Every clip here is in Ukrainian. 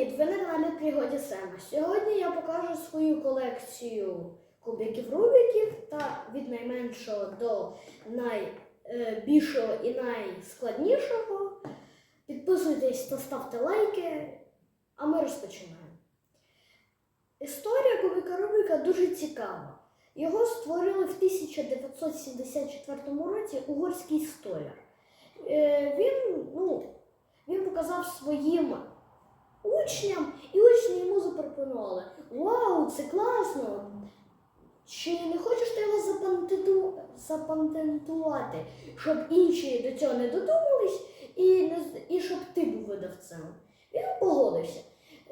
привіт! Ви на каналі Пригоді Сема. Сьогодні я покажу свою колекцію кубиків Рубіків та від найменшого до найбільшого і найскладнішого. Підписуйтесь та ставте лайки, а ми розпочинаємо. Історія кубика Рубіка дуже цікава. Його створили в 1974 році угорський столяр. Е, Він, ну, він показав своїм учням, і учні йому запропонували: Вау, це класно! Чи не хочеш ти його запатенту... запатентувати, щоб інші до цього не додумались, і, не... і щоб ти був видавцем? Він погодився.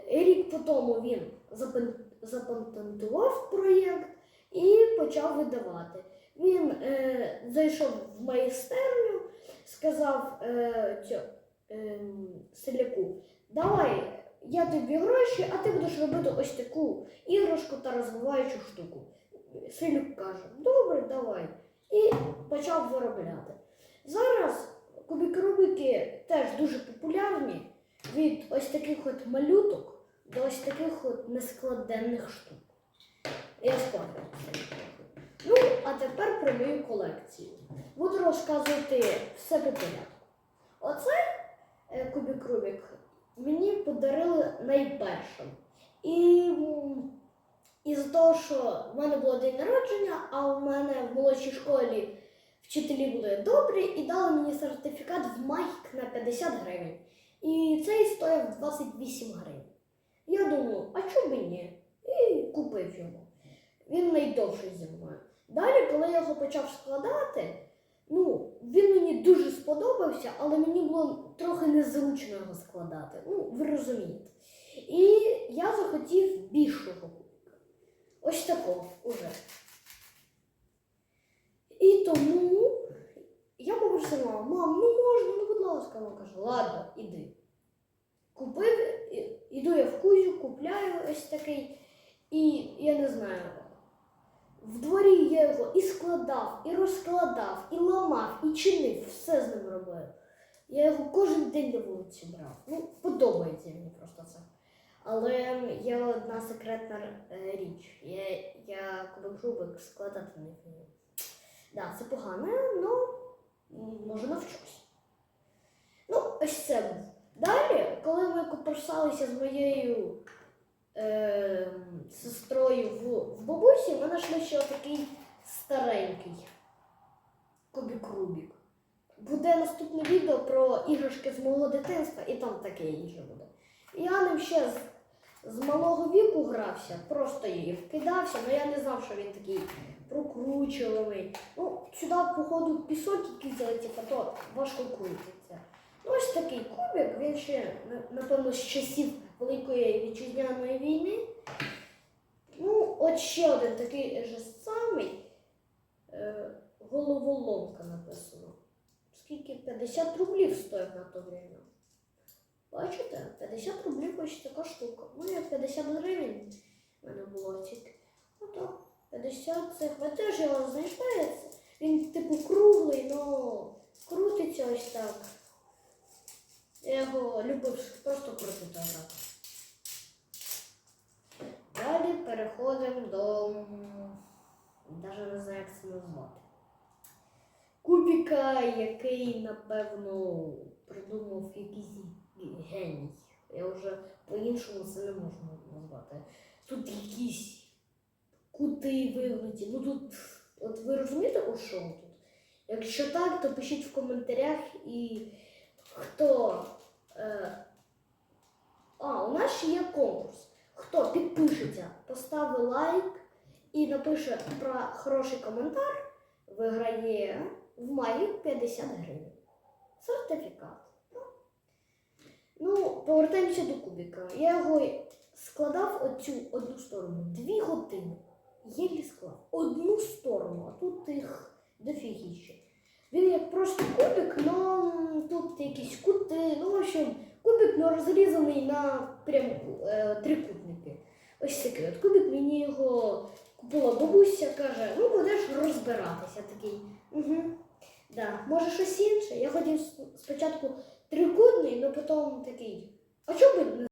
Рік по тому він запен- запатентував проєкт і почав видавати. Він е, зайшов в майстерню, сказав е, цьо, ем, селяку, давай я тобі гроші, а ти будеш робити ось таку іграшку та розвиваючу штуку. Селюк каже, добре, давай. І почав виробляти. Зараз кубики теж дуже популярні від ось таких от малюток до ось таких от нескладенних штук. Я сподіваюся. Ну, а тепер про мою колекцію. Буду розказувати все по порядку. Оце е, кубик Рубік мені подарили найпершим. І м, із-за того, що в мене було день народження, а у мене в молодшій школі вчителі були добрі і дали мені сертифікат в Магік на 50 гривень. І цей стояв 28 гривень. Я думаю, а чому б і ні? І купив його. Він найдовший зі мною. Далі, коли я його почав складати, мені дуже сподобався, але мені було трохи незручно його складати. Ну, ви розумієте. І я захотів більшого кубика. Ось такого уже. І тому я попросила, мам, ну можна, ну будь ласка, вона каже, ладно, іди. Купив, іду я в кузю, купляю ось такий, і я не знаю. В дворі я його і складав, і розкладав, і ламав, і чинив, все з ним робив. Я його кожен день на вулиці брав. Ну, подобається мені просто це. Але є одна секретна е, річ. Я, я кубик складати не вмію. Да, це погано, але може навчусь. Ну, ось це був. Далі, коли ми куперсалися з моєю е, сестрою в, в бабусі, ми знайшли ще такий старенький кубик Рубік. Буде наступне відео про іграшки з мого дитинства, і там таке інше буде. Я ним ще з, з малого віку грався, просто її вкидався, але я не знав, що він такий прокручуваний. Ну, сюди, походу, пісок який залетів, а то важко крутиться. Ну, ось такий кубик, він ще, напевно, з часів Великої вітчизняної війни. Ну, от ще один такий же самий. Головоломка написано. Скільки? 50 рублів стоїть на то время. Бачите? 50 рублів ось така штука. Ну, як 50 гривень в мене було тільки. Ну так, 50 це ви теж його знайшли. Він типу круглий, але крутиться ось так. Я його любив просто крутити так. Далі переходимо до. Навіть не знаю, як це назвати. Кубіка, який, напевно, придумав якийсь геній. Я вже по-іншому це не можу назвати. Тут якісь кути вигнуті. Ну тут, от ви розумієте, у що тут? Якщо так, то пишіть в коментарях і хто. Е, а, у нас ще є конкурс. Хто підпишеться, поставить лайк і напише про хороший коментар, виграє в маї 50 гривень. Сертифікат. Ну, повертаємося до кубика. Я його складав оцю одну сторону дві години. Єлі склав одну сторону, а тут їх дофігіще. Він як просто кубик, але тут якісь кути. Ну, в общем, кубик ну, розрізаний на прям е, трикутники. Ось такий от кубик мені його купила бабуся, каже, ну будеш розбиратися такий. Угу. Да. Може щось інше. Я хотів спочатку трикутний, але потім такий. А чому б не